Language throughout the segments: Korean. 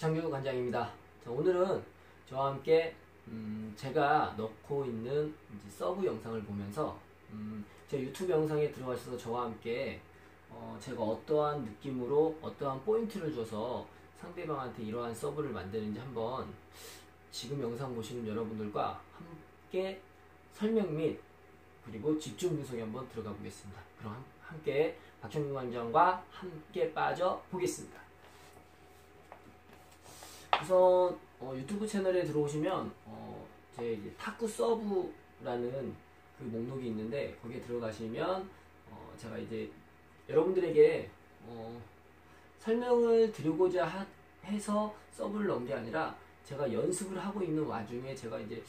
박창규 관장입니다. 자, 오늘은 저와 함께 음, 제가 넣고 있는 서브 영상을 보면서 음, 제 유튜브 영상에 들어가셔서 저와 함께 어, 제가 어떠한 느낌으로 어떠한 포인트를 줘서 상대방한테 이러한 서브를 만드는지 한번 지금 영상 보시는 여러분들과 함께 설명 및 그리고 집중 분석에 한번 들어가 보겠습니다. 그럼 함께 박형균 관장과 함께 빠져 보겠습니다. 우선 어, 유튜브 채널에 들어오시면 어, 제 이제 탁구 서브라는 그 목록이 있는데 거기에 들어가시면 어, 제가 이제 여러분들에게 어, 설명을 드리고자 하, 해서 서브를 넣은 게 아니라 제가 연습을 하고 있는 와중에 제가 이제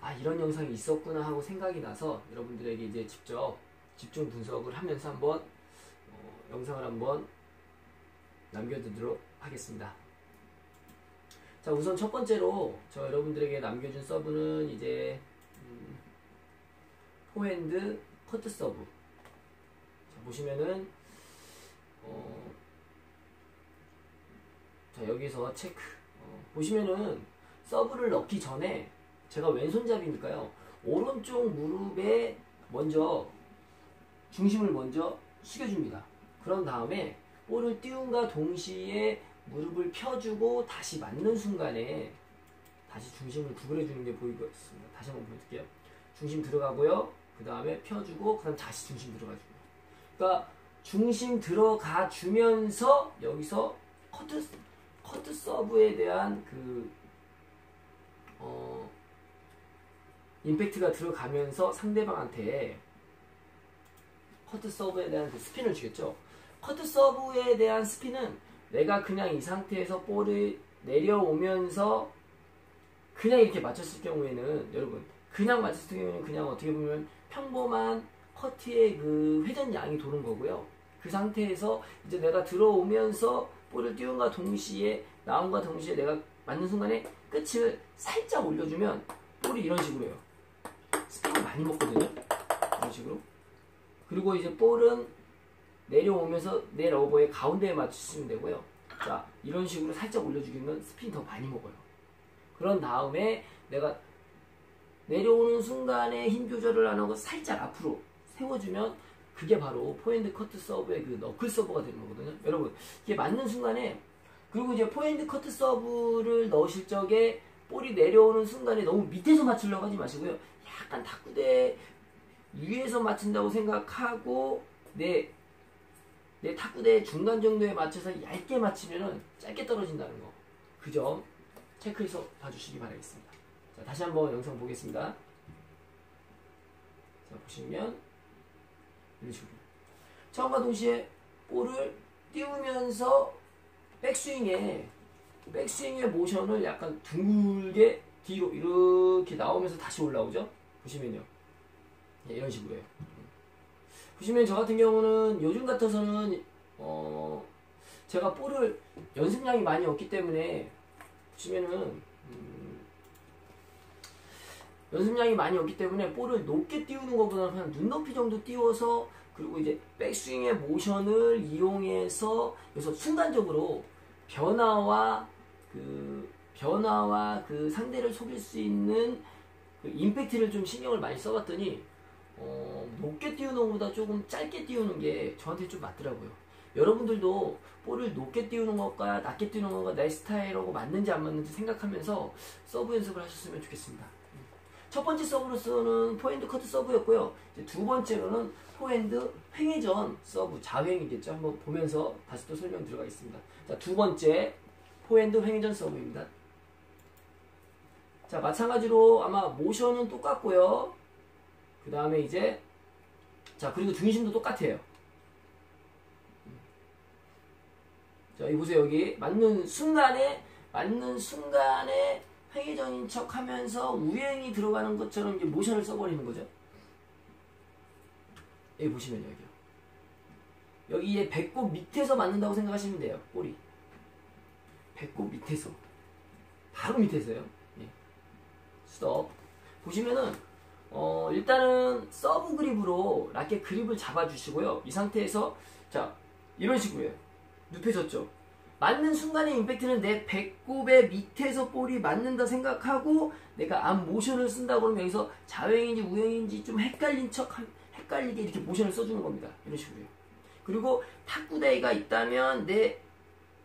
아 이런 영상이 있었구나 하고 생각이 나서 여러분들에게 이제 직접 집중 분석을 하면서 한번 어, 영상을 한번 남겨두도록 하겠습니다. 자 우선 첫 번째로 저 여러분들에게 남겨준 서브는 이제 음, 포핸드 커트 서브. 자, 보시면은 어, 자 여기서 체크. 어, 보시면은 서브를 넣기 전에 제가 왼손잡이니까요. 오른쪽 무릎에 먼저 중심을 먼저 숙여줍니다. 그런 다음에 볼을 띄운과 동시에 무릎을 펴주고 다시 맞는 순간에 다시 중심을 구부려 주는 게 보이겠습니다. 다시 한번 보여드릴게요. 중심 들어가고요. 그 다음에 펴주고 그 다음 다시 중심 들어가주고 그러니까 중심 들어가 주면서 여기서 커트 커트 서브에 대한 그 어, 임팩트가 들어가면서 상대방한테 커트 서브에 대한 그 스핀을 주겠죠. 커트 서브에 대한 스핀은 내가 그냥 이 상태에서 볼을 내려오면서 그냥 이렇게 맞췄을 경우에는 여러분 그냥 맞췄을 경우에는 그냥 어떻게 보면 평범한 커트의 그 회전 양이 도는 거고요. 그 상태에서 이제 내가 들어오면서 볼을 띄운과 동시에 나온과 동시에 내가 맞는 순간에 끝을 살짝 올려주면 볼이 이런 식으로 해요. 스피드 많이 먹거든요. 이런 식으로. 그리고 이제 볼은 내려오면서 내 러버의 가운데에 맞추시면 되고요. 자, 이런 식으로 살짝 올려주기면 스핀 더 많이 먹어요. 그런 다음에 내가 내려오는 순간에 힘 조절을 안 하고 살짝 앞으로 세워주면 그게 바로 포핸드 커트 서브의 그 너클 서브가 되는 거거든요. 여러분, 이게 맞는 순간에 그리고 이제 포핸드 커트 서브를 넣으실 적에 볼이 내려오는 순간에 너무 밑에서 맞추려고 하지 마시고요. 약간 탁구대 위에서 맞춘다고 생각하고 내, 내 탁구대 중간 정도에 맞춰서 얇게 맞추면 짧게 떨어진다는 거. 그 점 체크해서 봐주시기 바라겠습니다. 자, 다시 한번 영상 보겠습니다. 자, 보시면 이런 식으로. 처음과 동시에 볼을 띄우면서 백스윙에 백스윙의 모션을 약간 둥글게 뒤로 이렇게 나오면서 다시 올라오죠. 보시면요. 네, 이런 식으로 해요. 보시면 저 같은 경우는 요즘 같아서는 어 제가 볼을 연습량이 많이 없기 때문에 보시면은 음 연습량이 많이 없기 때문에 볼을 높게 띄우는 것보다는 그냥 눈높이 정도 띄워서 그리고 이제 백스윙의 모션을 이용해서 그래서 순간적으로 변화와 그 변화와 그 상대를 속일 수 있는 그 임팩트를 좀 신경을 많이 써봤더니 어, 높게 띄우는 것보다 조금 짧게 띄우는 게 저한테 좀 맞더라고요. 여러분들도 볼을 높게 띄우는 것과 낮게 띄우는 것과 내 스타일하고 맞는지 안 맞는지 생각하면서 서브 연습을 하셨으면 좋겠습니다. 첫 번째 서브로서는 포핸드 커트 서브였고요. 두 번째로는 포핸드 횡회전 서브 자횡이겠죠. 한번 보면서 다시 또 설명 들어가겠습니다. 자, 두 번째 포핸드 횡회전 서브입니다. 자, 마찬가지로 아마 모션은 똑같고요. 그 다음에 이제 자 그리고 중심도 똑같아요. 자 여기 보세요 여기 맞는 순간에 맞는 순간에 회계전인 척 하면서 우행이 들어가는 것처럼 이제 모션을 써버리는 거죠. 여기 보시면 여기요. 여기에 배꼽 밑에서 맞는다고 생각하시면 돼요. 꼬리. 배꼽 밑에서. 바로 밑에서요. 예. 스톱. 보시면은 어, 일단은 서브 그립으로 라켓 그립을 잡아주시고요. 이 상태에서 자 이런 식으로 해요. 눕혀졌죠. 맞는 순간의 임팩트는 내 배꼽의 밑에서 볼이 맞는다 생각하고 내가 암 모션을 쓴다 그러면 여기서 자행인지 우행인지 좀 헷갈린 척 헷갈리게 이렇게 모션을 써주는 겁니다. 이런 식으로요. 그리고 탁구대가 있다면 내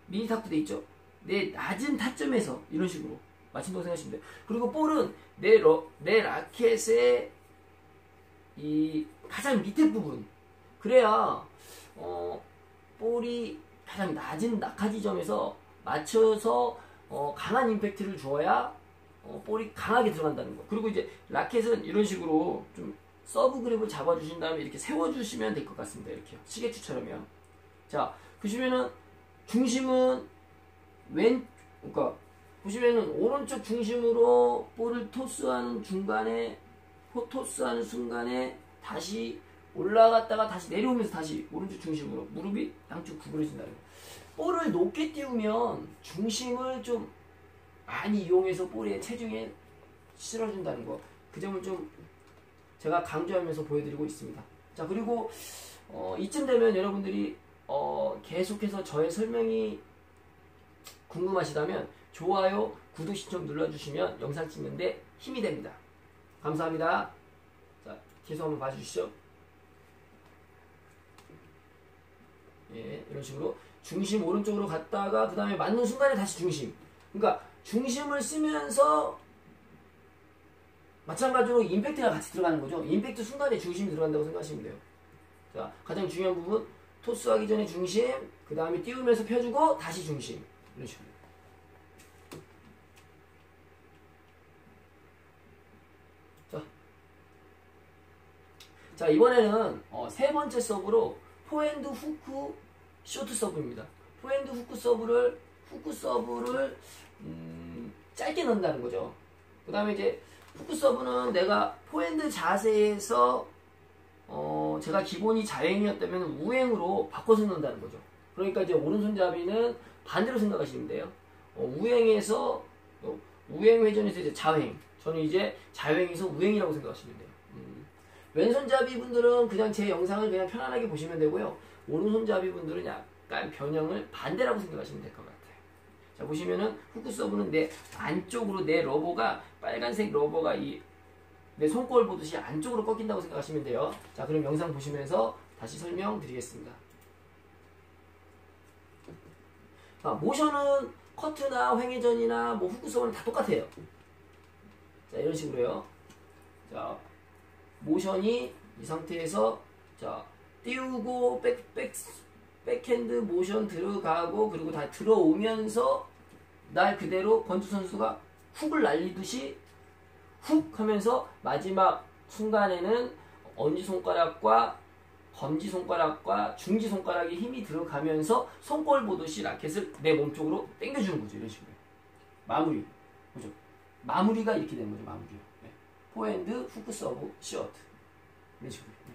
미니 탁구대 있죠. 내 낮은 타점에서 이런 식으로 맞춘다고 생각하시면 돼요. 그리고 볼은 내, 러, 내 라켓의 이 가장 밑에 부분 그래야 어, 볼이 가장 낮은 낙하 지점에서 맞춰서 어, 강한 임팩트를 줘야 어, 볼이 강하게 들어간다는 거. 그리고 이제 라켓은 이런 식으로 좀 서브 그립을 잡아주신 다음에 이렇게 세워주시면 될 것 같습니다. 이렇게 시계추처럼요. 자 보시면은 중심은 왼 그러니까 보시면은 오른쪽 중심으로 볼을 토스하는 중간에 토스하는 순간에 다시 올라갔다가 다시 내려오면서 다시 오른쪽 중심으로 무릎이 양쪽 구부러진다는 거. 볼을 높게 띄우면 중심을 좀 많이 이용해서 볼의 체중에 실어준다는 거. 그 점을 좀 제가 강조하면서 보여드리고 있습니다. 자 그리고 어, 이쯤 되면 여러분들이 어, 계속해서 저의 설명이 궁금하시다면 좋아요, 구독 신청 눌러주시면 영상 찍는데 힘이 됩니다. 감사합니다. 자, 계속 한번 봐주시죠. 예, 이런 식으로 중심 오른쪽으로 갔다가 그 다음에 맞는 순간에 다시 중심. 그러니까 중심을 쓰면서 마찬가지로 임팩트가 같이 들어가는 거죠. 임팩트 순간에 중심이 들어간다고 생각하시면 돼요. 자, 가장 중요한 부분 토스하기 전에 중심, 그 다음에 띄우면서 펴주고 다시 중심. 이런 식으로. 자, 자 이번에는 어, 세 번째 서브로 포핸드 후크 쇼트 서브입니다. 포핸드 후크 서브를 후크 서브를 음, 짧게 넣는다는 거죠. 그 다음에 이제 후크 서브는 내가 포핸드 자세에서 어, 제가 기본이 자행이었다면 우행으로 바꿔서 넣는다는 거죠. 그러니까 이제 오른손잡이는 반대로 생각하시면 돼요. 어, 우행에서 어, 우행 회전에서 이제 자행. 저는 이제 자행에서 우행이라고 생각하시면 돼요. 음. 왼손잡이 분들은 그냥 제 영상을 그냥 편안하게 보시면 되고요. 오른손잡이 분들은 약간 변형을 반대라고 생각하시면 될 것 같아요. 자 보시면은 후크 서브는 내 안쪽으로 내 러버가 빨간색 러버가 이 내 손걸 보듯이 안쪽으로 꺾인다고 생각하시면 돼요. 자 그럼 영상 보시면서 다시 설명드리겠습니다. 아, 모션은 커트나 횡회전이나 뭐 후크 서브는 다 똑같아요. 자 이런 식으로요. 자 모션이 이 상태에서 자 띄우고 백, 백, 백핸드 모션 들어가고 그리고 다 들어오면서 날 그대로 권투 선수가 훅을 날리듯이 훅 하면서 마지막 순간에는 엄지 손가락과 검지 손가락과 중지 손가락에 힘이 들어가면서 손골 보듯이 라켓을 내 몸쪽으로 당겨주는 거죠. 이런 식으로. 마무리. 그죠? 마무리가 이렇게 되는 거죠. 마무리요. 네. 포핸드, 후크 서브, 시어트. 이런 식으로. 네.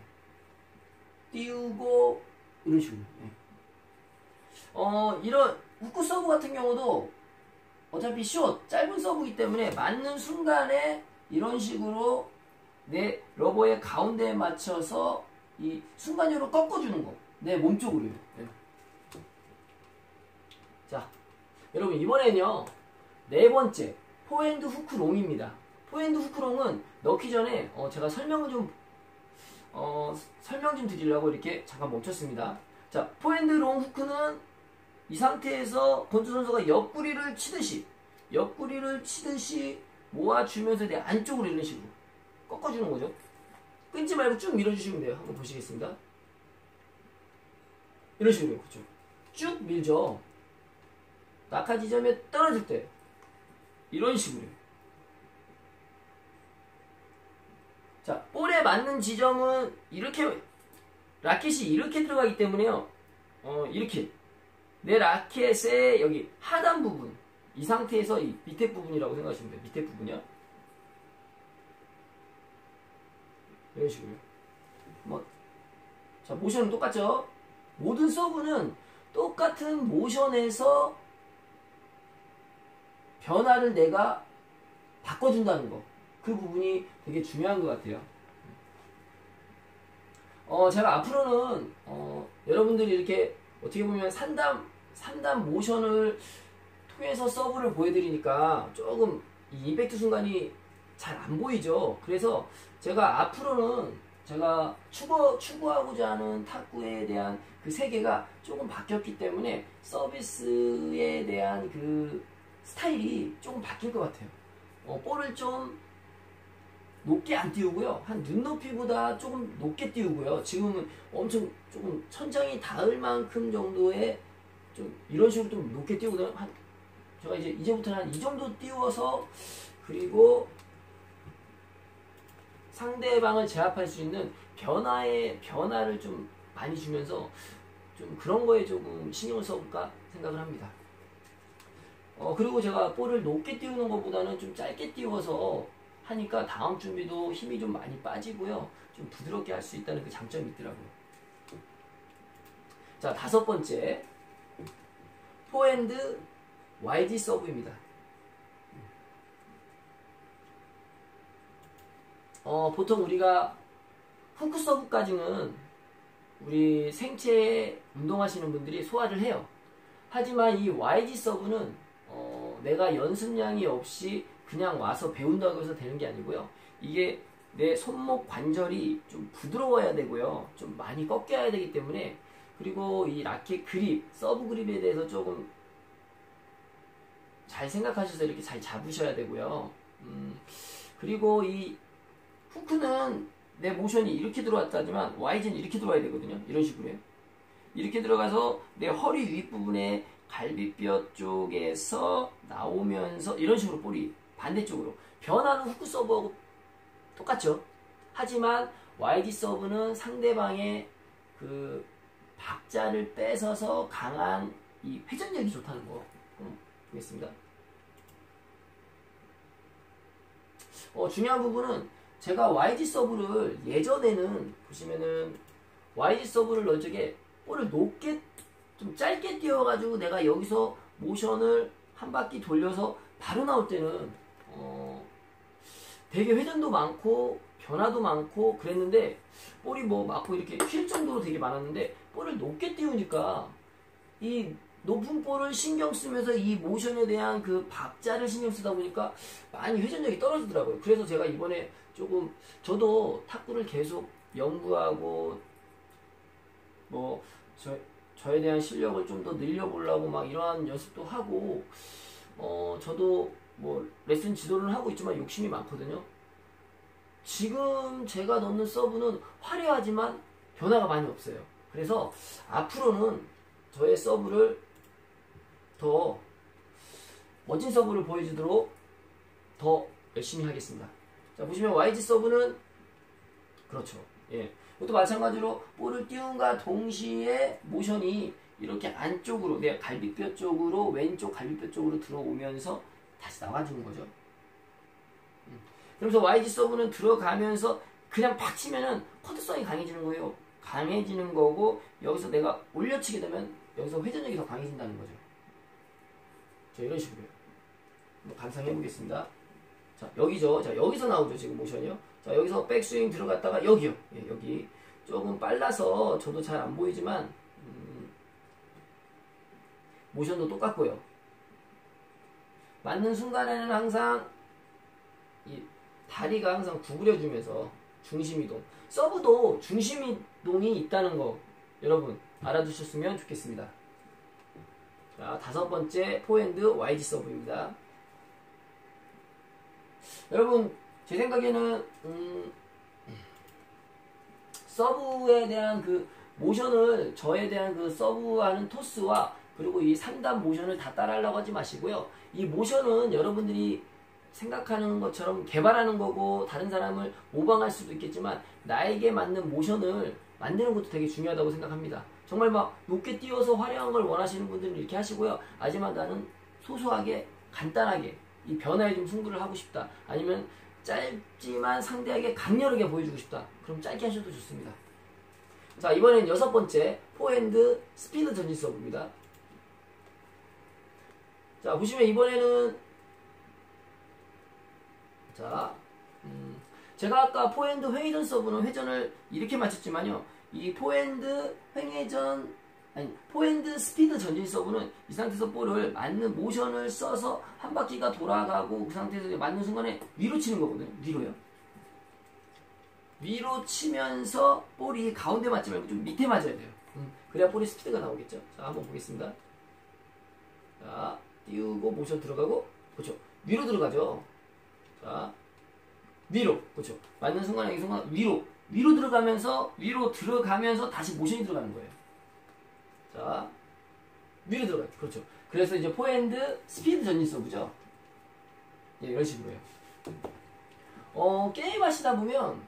띄우고, 이런 식으로. 네. 어, 이런 후크 서브 같은 경우도 어차피 숏, 짧은 서브이기 때문에 맞는 순간에 이런 식으로 내 러버의 가운데에 맞춰서 이 순간적으로 꺾어주는 거. 내 몸쪽으로요. 네. 자, 여러분 이번에는요. 네 번째 포핸드 후크 롱입니다. 포핸드 후크롱은 넣기 전에 어, 제가 설명을 좀 어, 설명 좀 드리려고 이렇게 잠깐 멈췄습니다. 자, 포핸드 롱 후크는 이 상태에서 권투 선수가 옆구리를 치듯이 옆구리를 치듯이 모아주면서 내 안쪽으로 이런 식으로 꺾어주는 거죠. 끊지 말고 쭉 밀어주시면 돼요. 한번 보시겠습니다. 이런 식으로 그렇죠. 쭉 밀죠. 낙하 지점에 떨어질 때 이런 식으로 자 볼에 맞는 지점은 이렇게 라켓이 이렇게 들어가기 때문에요. 어 이렇게 내 라켓의 여기 하단 부분 이 상태에서 이 밑에 부분이라고 생각하시면 돼요. 밑에 부분이요. 이런 식으로. 뭐, 자, 모션은 똑같죠? 모든 서브는 똑같은 모션에서 변화를 내가 바꿔준다는 거. 그 부분이 되게 중요한 것 같아요. 어, 제가 앞으로는, 어, 여러분들이 이렇게 어떻게 보면 상담, 3단 모션을 통해서 서브를 보여드리니까 조금 이 임팩트 순간이 잘 안 보이죠. 그래서 제가 앞으로는 제가 추구, 추구하고자 하는 탁구에 대한 그 세계가 조금 바뀌었기 때문에 서비스에 대한 그 스타일이 조금 바뀔 것 같아요. 어, 볼을 좀 높게 안 띄우고요. 한 눈높이보다 조금 높게 띄우고요. 지금은 엄청 조금 천장이 닿을 만큼 정도의 좀 이런 식으로 좀 높게 띄우거든요. 한 제가 이제 이제부터는 한 이 정도 띄워서 그리고 상대방을 제압할 수 있는 변화의 변화를 좀 많이 주면서 좀 그런 거에 조금 신경을 써볼까 생각을 합니다. 어 그리고 제가 볼을 높게 띄우는 것보다는 좀 짧게 띄워서 하니까 다음 준비도 힘이 좀 많이 빠지고요. 좀 부드럽게 할 수 있다는 그 장점이 있더라고요. 자, 다섯 번째. 포핸드 YD 서브입니다. 어, 보통 우리가 후크 서브까지는 우리 생체 운동하시는 분들이 소화를 해요. 하지만 이 YG 서브는 어, 내가 연습량이 없이 그냥 와서 배운다고 해서 되는 게 아니고요. 이게 내 손목 관절이 좀 부드러워야 되고요. 좀 많이 꺾여야 되기 때문에 그리고 이 라켓 그립, 서브 그립에 대해서 조금 잘 생각하셔서 이렇게 잘 잡으셔야 되고요. 음, 그리고 이 후크는 내 모션이 이렇게 들어왔다지만 YG는 이렇게 들어와야 되거든요. 이런 식으로요. 이렇게 들어가서 내 허리 윗부분에 갈비뼈 쪽에서 나오면서 이런 식으로 볼이 반대쪽으로 변하는 후크 서브하고 똑같죠. 하지만 YG 서브는 상대방의 그 박자를 뺏어서 강한 이 회전력이 좋다는 거 보겠습니다. 어, 중요한 부분은 제가 YG 서브를 예전에는 보시면은 YG 서브를 넣을 적에 볼을 높게 좀 짧게 띄워가지고 내가 여기서 모션을 한 바퀴 돌려서 바로 나올 때는 어, 되게 회전도 많고 변화도 많고 그랬는데 볼이 뭐 맞고 이렇게 휠 정도로 되게 많았는데 볼을 높게 띄우니까 이 높은 볼을 신경 쓰면서 이 모션에 대한 그 박자를 신경 쓰다 보니까 많이 회전력이 떨어지더라고요. 그래서 제가 이번에 조금 저도 탁구를 계속 연구하고 뭐 저, 저에 대한 실력을 좀 더 늘려보려고 막 이러한 연습도 하고 어 저도 뭐 레슨 지도를 하고 있지만 욕심이 많거든요. 지금 제가 넣는 서브는 화려하지만 변화가 많이 없어요. 그래서 앞으로는 저의 서브를 더 멋진 서브를 보여주도록 더 열심히 하겠습니다. 자 보시면 YG 서브는 그렇죠. 예. 이것도 마찬가지로 볼을 띄운과 동시에 모션이 이렇게 안쪽으로 내 갈비뼈 쪽으로 왼쪽 갈비뼈 쪽으로 들어오면서 다시 나와주는 거죠. 음. 그래서 YG 서브는 들어가면서 그냥 팍 치면은 커트성이 강해지는 거예요. 강해지는 거고 여기서 내가 올려치게 되면 여기서 회전력이 더 강해진다는 거죠. 자 이런 식으로요. 한번 감상해 보겠습니다. 자 여기죠. 자 여기서 나오죠 지금 모션이요. 자 여기서 백스윙 들어갔다가 여기요. 예, 여기 조금 빨라서 저도 잘 안 보이지만 음, 모션도 똑같고요. 맞는 순간에는 항상 이 다리가 항상 구부려주면서 중심이동 서브도 중심이동이 있다는 거 여러분 알아두셨으면 좋겠습니다. 자 다섯 번째 포핸드 YG 서브입니다. 여러분 제 생각에는 음, 서브에 대한 그 모션을 저에 대한 그 서브하는 토스와 그리고 이 3단 모션을 다 따라하려고 하지 마시고요. 이 모션은 여러분들이 생각하는 것처럼 개발하는 거고 다른 사람을 모방할 수도 있겠지만 나에게 맞는 모션을 만드는 것도 되게 중요하다고 생각합니다. 정말 막 높게 띄워서 화려한 걸 원하시는 분들은 이렇게 하시고요. 하지만 나는 소소하게 간단하게 이 변화에 좀 승부를 하고 싶다. 아니면 짧지만 상대에게 강렬하게 보여주고 싶다. 그럼 짧게 하셔도 좋습니다. 자 이번엔 여섯 번째 포핸드 스피드 전진 서브입니다. 자 보시면 이번에는 자 음, 제가 아까 포핸드 회전 서브는 회전을 이렇게 맞췄지만요 이 포핸드 횡회전 아니 포핸드 스피드 전진 서브는 이 상태에서 볼을 맞는 모션을 써서 한 바퀴가 돌아가고 그 상태에서 맞는 순간에 위로 치는 거거든요. 위로요. 위로 치면서 볼이 가운데 맞지 말고 좀 밑에 맞아야 돼요. 음, 그래야 볼의 스피드가 나오겠죠. 자, 한번 보겠습니다. 자, 띄우고 모션 들어가고, 그렇죠. 위로 들어가죠. 자, 위로, 그렇죠. 맞는 순간에 이 순간 위로, 위로 들어가면서 위로 들어가면서 다시 모션이 들어가는 거예요. 자, 위로 들어가요. 그렇죠. 그래서 이제 포핸드 스피드 전진 서브죠. 예, 이런 식으로요. 어, 게임 하시다 보면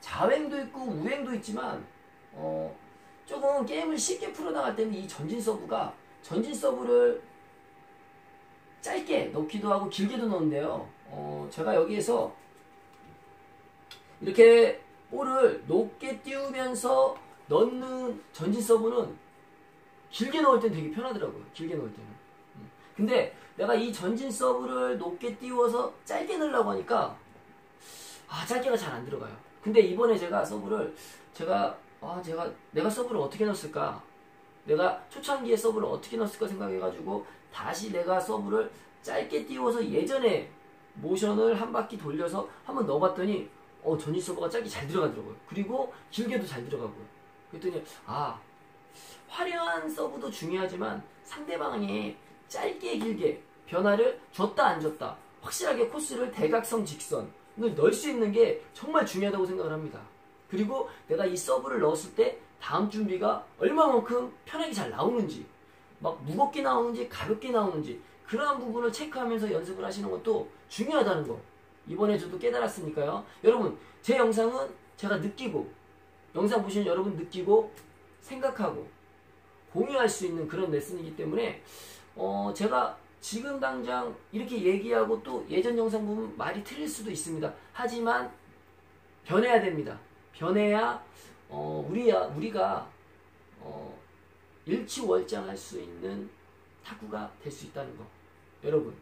자횡도 있고 우횡도 있지만 어, 조금 게임을 쉽게 풀어나갈 때는 이 전진 서브가 전진 서브를 짧게 넣기도 하고 길게도 넣는데요. 어, 제가 여기에서 이렇게 볼을 높게 띄우면서 넣는 전진 서브는 길게 넣을 땐 되게 편하더라고요. 길게 넣을 때는. 음. 근데 내가 이 전진 서브를 높게 띄워서 짧게 넣으려고 하니까 아 짧게가 잘 안 들어가요. 근데 이번에 제가 서브를 제가 아 제가 내가 서브를 어떻게 넣었을까? 내가 초창기에 서브를 어떻게 넣었을까 생각해가지고 다시 내가 서브를 짧게 띄워서 예전에 모션을 한 바퀴 돌려서 한번 넣어봤더니 어 전진 서브가 짧게 잘 들어가더라고요. 그리고 길게도 잘 들어가고요. 그랬더니 아 화려한 서브도 중요하지만 상대방이 짧게 길게 변화를 줬다 안 줬다 확실하게 코스를 대각선 직선을 넣을 수 있는 게 정말 중요하다고 생각을 합니다. 그리고 내가 이 서브를 넣었을 때 다음 준비가 얼마만큼 편하게 잘 나오는지 막 무겁게 나오는지 가볍게 나오는지 그러한 부분을 체크하면서 연습을 하시는 것도 중요하다는 거 이번에 저도 깨달았으니까요. 여러분 제 영상은 제가 느끼고 영상 보시는 여러분 느끼고 생각하고 공유할 수 있는 그런 레슨이기 때문에 어 제가 지금 당장 이렇게 얘기하고 또 예전 영상 보면 말이 틀릴 수도 있습니다. 하지만 변해야 됩니다. 변해야 어 우리야 우리가 어 일치월장할 수 있는 탁구가 될 수 있다는 거. 여러분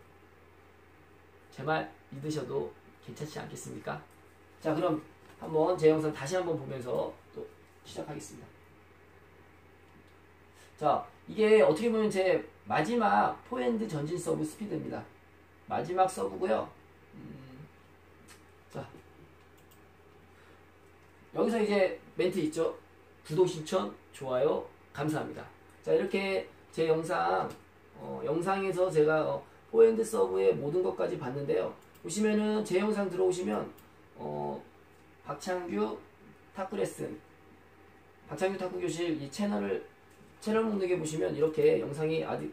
제 말 믿으셔도 괜찮지 않겠습니까? 자 그럼 한번 제 영상 다시 한번 보면서 또 시작하겠습니다. 자, 이게 어떻게 보면 제 마지막 포핸드 전진 서브 스피드입니다. 마지막 서브고요. 음, 자, 여기서 이제 멘트 있죠? 구독 신청, 좋아요, 감사합니다. 자, 이렇게 제 영상, 어, 영상에서 제가 어, 포핸드 서브의 모든 것까지 봤는데요. 보시면은 제 영상 들어오시면 어, 박창규 탁구 레슨, 박창규 탁구 교실 이 채널을 채널 목록에 보시면 이렇게 영상이 아주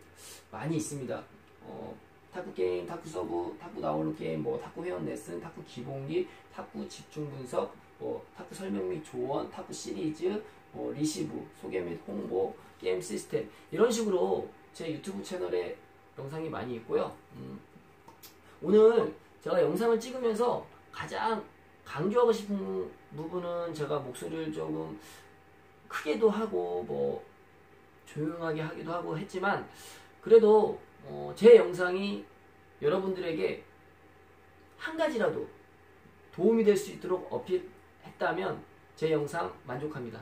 많이 있습니다. 어, 탁구 게임, 탁구 서브, 탁구 나오는 게임, 뭐 탁구 회원 레슨, 탁구 기본기, 탁구 집중 분석, 뭐 탁구 설명 및 조언, 탁구 시리즈, 뭐 리시브, 소개 및 홍보, 게임 시스템 이런 식으로 제 유튜브 채널에 영상이 많이 있고요. 음, 오늘 제가 영상을 찍으면서 가장 강조하고 싶은 부분은 제가 목소리를 조금 크게도 하고 뭐 조용하게 하기도 하고 했지만 그래도 어, 제 영상이 여러분들에게 한 가지라도 도움이 될 수 있도록 어필 했다면 제 영상 만족합니다.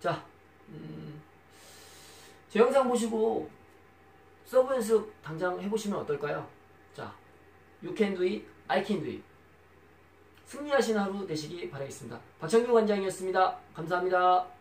자, 음, 제 영상 보시고 서브 연습 당장 해보시면 어떨까요? 자, do it. 승리하시는 하루 되시기 바라겠습니다. 박창규 관장이었습니다. 감사합니다.